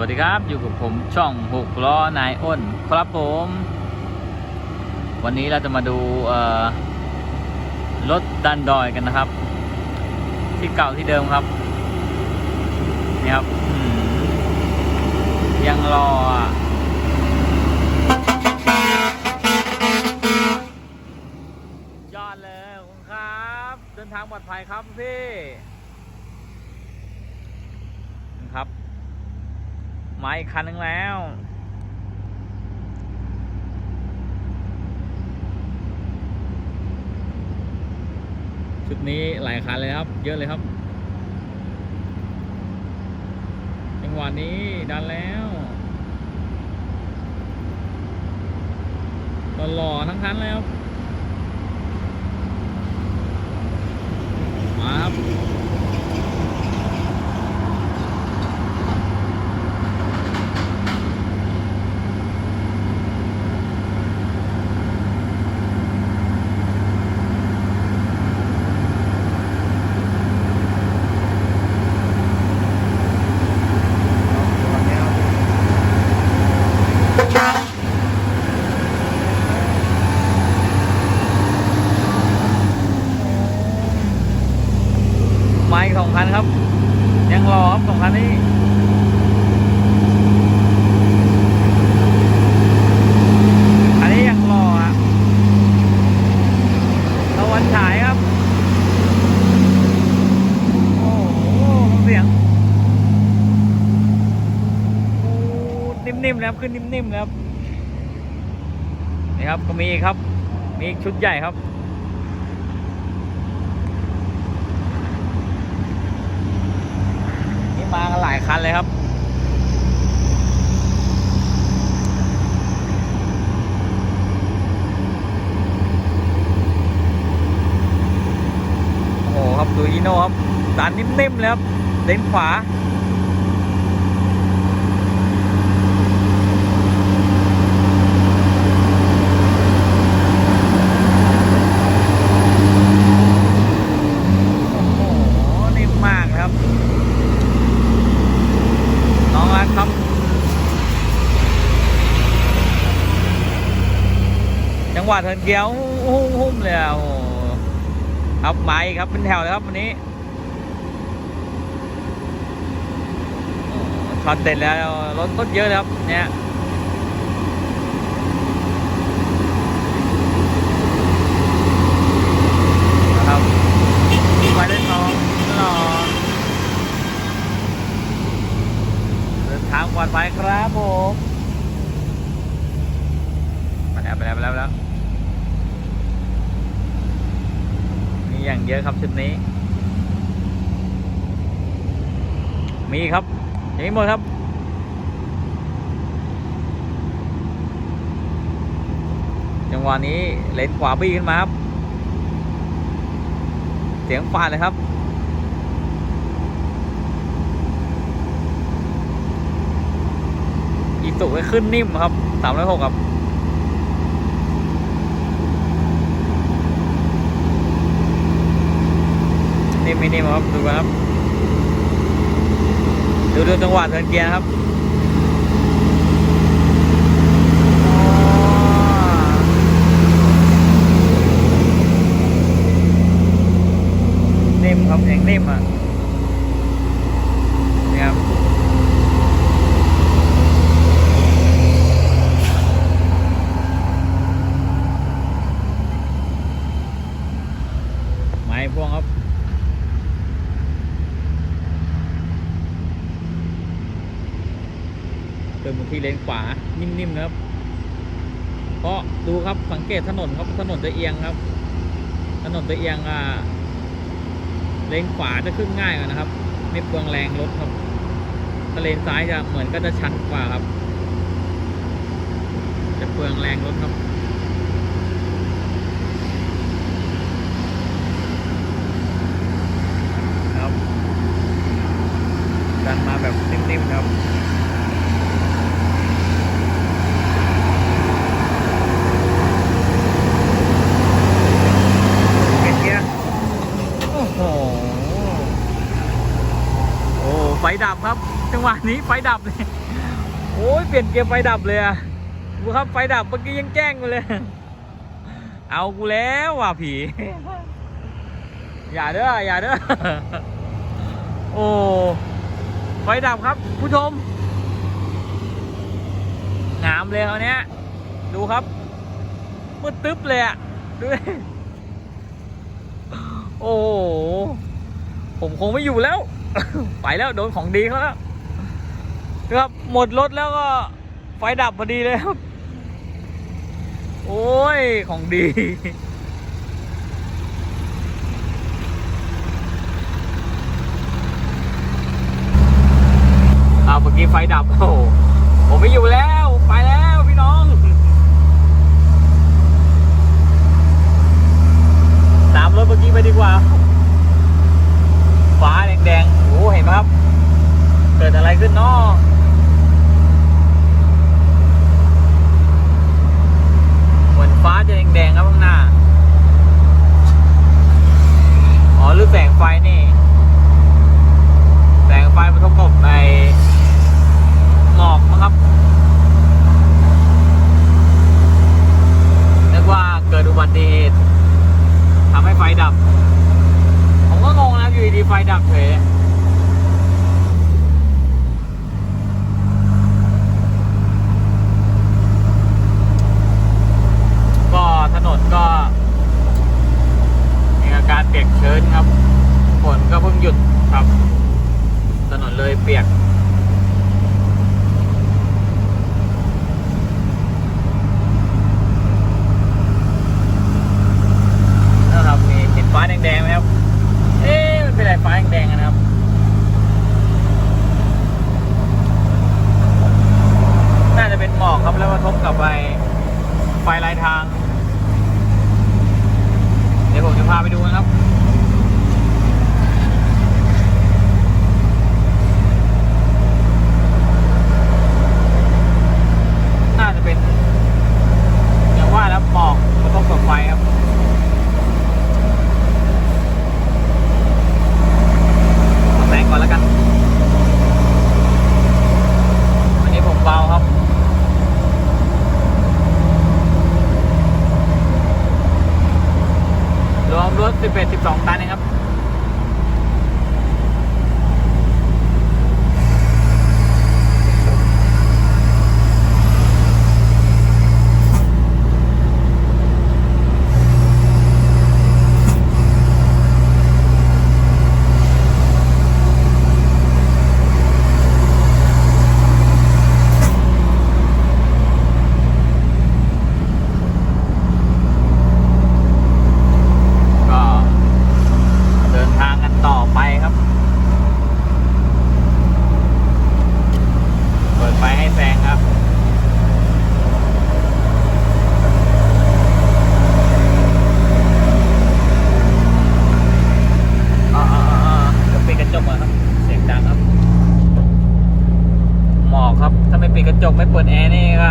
วัสดีครับอยู่กับผมช่องหกล้อนายอ้นครับผม วันนี้เราจะมาดูรถดันดอยกันนะครับ ที่เก่าที่เดิมครับนี่ครับยังรอยอดเลยครับ เดินทางปลอดภัยครับพี่ครับ มาอีกคันหนึ่งแล้ว ชุดนี้หลายคันเลยครับ เยอะเลยครับจังหวะนี้ดันแล้วหล่อทั้งคันเลยครับมาครับ มาอีกสองคันครับ ยัง รอครับสองคันนี้อันนี้ยังรออะตะวันฉายครับ โอ้โหเสียงโอ้นิ่มๆแล้วขึ้นนิ่มๆแล้วนี่ครับก็มีครับ มีอีกชุดใหญ่ครับ นี่มากันห ลายคันเลยครับ โอ้โหครับดูอีโน่ครับดันนิ่มๆเลยครับเลนขวา โอ้โห นิ่มมากครับ น้องรักครับ จังหวะเทินเกียวหุ้มหุ้มเลยโอ้ครับมาอีกครับเป็นแถวเลยครับวันนี้โอ้โหช็อตเด็ดแล้วรถรถเยอะเลยครับเนี่ยนะครับไปเล่นน้องรอเดินทางปลอดภัยครับผมไปแล้วไปแล้วไปแล้วไปแล้วมี อย่างเยอะครับชุดนี้ มีครับอยังไม่หมดครับ จังหวะนี้เลนขวาบี้ขึ้นมาครับ เสียงฟาดเลยครับอีตุไปขึ้นนิ่มครับสามร้อยหกครับ นิ่มไม่นิ่มครับดูครับ ดูดูจังหวะเทินเกียร์ครับนิ่มครับยังนิ่มอะนี่ครับไม้พวงครับ เติมที่เลนขวานิ่มๆนะครับ เพราะดูครับสังเกตถนนครับถนนจะเอียงครับ ถนนจะเอียงอ่าเลนขวาจะขึ้นง่ายกว่านะครับ ไม่เปลืองแรงรถครับถ้าเลนซ้ายจะเหมือนก็จะชันกว่าครับ จะเปลืองแรงรถครับครับดันมาแบบนิ่มๆครับ เป็นเกียร์โอ้โห โอ้ ไฟดับครับ จังหวะ นี้ไฟดับเลย โอ้ยเปลี่ยนเกียร์ไฟดับเลยอะดูครับไฟดับเมื่อกี้ยังแจ้งมาเลย เอากูแล้วว่ะผี อย่าเด้ออย่าเด้อ โอ้ ไฟดับครับ ผู้ชมงามเลยเขาวเนี้ย ดูครับมืดตึ๊บเลยอะดูโอ้ผมคงไม่อยู่แล้ว ไปแล้วโดนของดีเขาแล้ว ครับหมดรถแล้วก็ไฟดับพอดีเลยครับ โอ้ย ของดี เอาเมื่อกี้ไฟดับโอ้ผมไม่อยู่แล้ว ไปแล้วพี่น้อง ตามรถเมื่อกี้ไปดีกว่าแดงๆ โอ้โหเห็นไหมครับ เกิดอะไรขึ้นเนาะเหมือนฟ้าจะแดงๆครับข้างหน้า อ๋อหรือแสงไฟนี่ แสงไฟมันทบกับในหมอกนะครับ นึกว่าเกิดอุบัติเหตุทำให้ไฟ ดับ ผมก็งงนะอยู่ดีไฟดับเฉยก็ถนนก็มีอาการเปียกชื้นครับฝนก็เพิ่งหยุดครับ ถนนเลยเปียก นะครับมีเห็นฟ้าแดงๆไหมครับ เอ๊ะมันเป็นอะไรฟ้าแดงๆอะนะครับ น่าจะเป็นหมอกครับแล้วกระทบกับไฟไฟลายทาง เดี๋ยวผมจะพาไปดูนะครับ น่าจะเป็น อย่างว่าแล้วหมอกกระทบกับไฟครับ ขอแซงก่อนแล้วกัน วันนี้ผมเบาครับ รวมรถ 11 12 ตันเองครับ ก็เดินทางกันต่อไปครับ เปิดไฟให้แซงครับอ่าๆๆปิดกระจกครับ เสียงดังครับ หมอกครับ ถ้าไม่ปิดกระจกไม่เปิดแอร์นี่ก็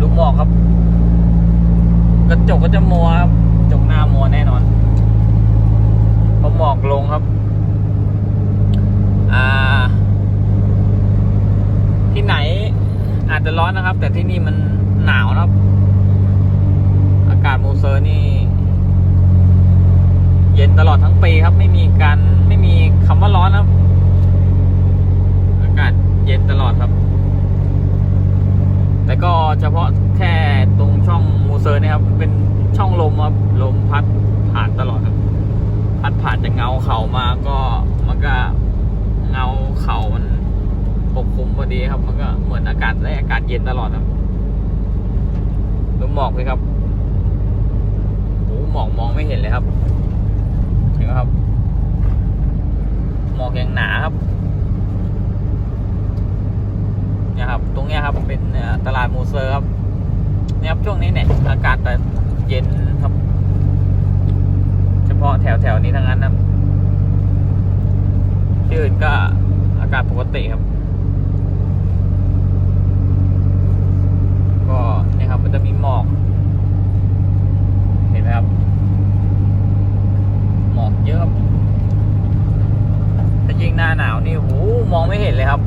ดูหมอกครับ กระจกก็จะมัวครับกระจกหน้ามัวแน่นอนพอหมอกลงครับ อ่า ที่ไหนอาจจะร้อนนะครับ แต่ที่นี่มันหนาวนะครับ อากาศมูเซอร์นี่ เย็นตลอดทั้งปีครับ ไม่มีการไม่มีคำว่าร้อนนะครับ อากาศเย็นตลอดครับ แต่ก็เฉพาะแค่ตรงช่องมูเซอร์เนะครับเป็นช่องลมครับลมพัดผ่านตลอดครับ พัดผ่านจากเงาเขามาก็มันก็เงาเขามันปกคลุมพอดีครับ มันก็เหมือนอากาศได้อากาศเย็นตลอดครับดู หมอกเลยครับโอ้หมอกมองไม่เห็นเลยครับเห็นไหมครับ หมอกอยังหนาครับเนี่ยครับ ตรงเนี้ยครับเป็นตลาดมูเซอร์ครับเนี่ยครับช่วงนี้เนี่ยอากาศจะเย็นครับ เฉพาะแถวแถวนี้ทั้งนั้นนะครับที่อื่นก็อากาศปกติครับ มองไม่เห็นเลยครับ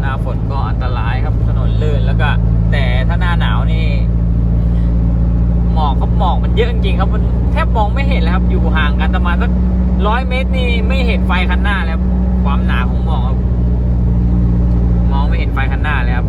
หน้าฝนก็อันตรายครับ ถนนลื่นแล้วก็ แต่ถ้าหน้าหนาวนี่ หมอกครับหมอกมันเยอะจริงครับ มันแทบมองไม่เห็นเลยครับ อยู่ห่างกันประมาณสักร้อยเมตรนี่ไม่เห็นไฟคันหน้าแล้วความหนาของหมอกครับ มองไม่เห็นไฟคันหน้าเลยครับ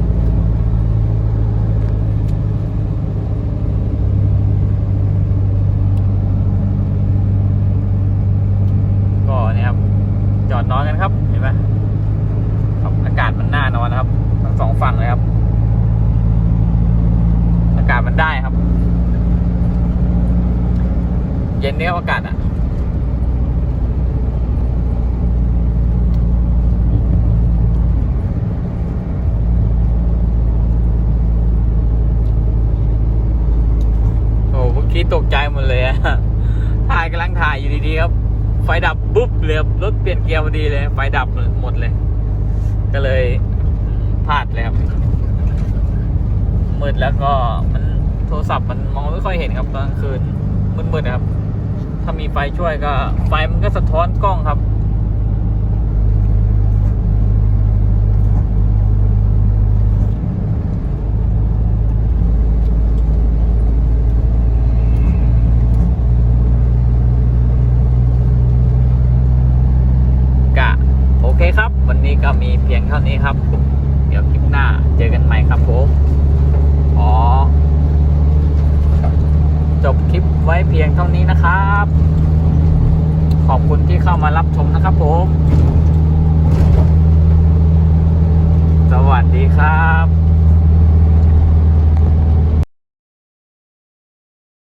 ตกใจหมดเลยถ่ายกำลังถ่ายอยู่ดีๆครับ ไฟดับปุ๊บเลยครับรถเปลี่ยนเกียร์พอดีเลย ไฟดับหมดเลย ก็เลยพลาดเลยครับมืดแล้วก็มันโทรศัพท์มันมองไม่ค่อยเห็นครับตอนกลางคืนมืดๆครับ ถ้ามีไฟช่วยก็ ไฟมันก็สะท้อนกล้องครับ กะโอเคครับ วันนี้ก็ มีเพียงเท่านี้ครับ เดี๋ยวคลิปหน้าเจอกันใหม่ครับผมขอจบคลิปไว้เพียงเท่านี้นะครับ ขอบคุณที่เข้ามารับชมนะครับผม สวัสดีครับ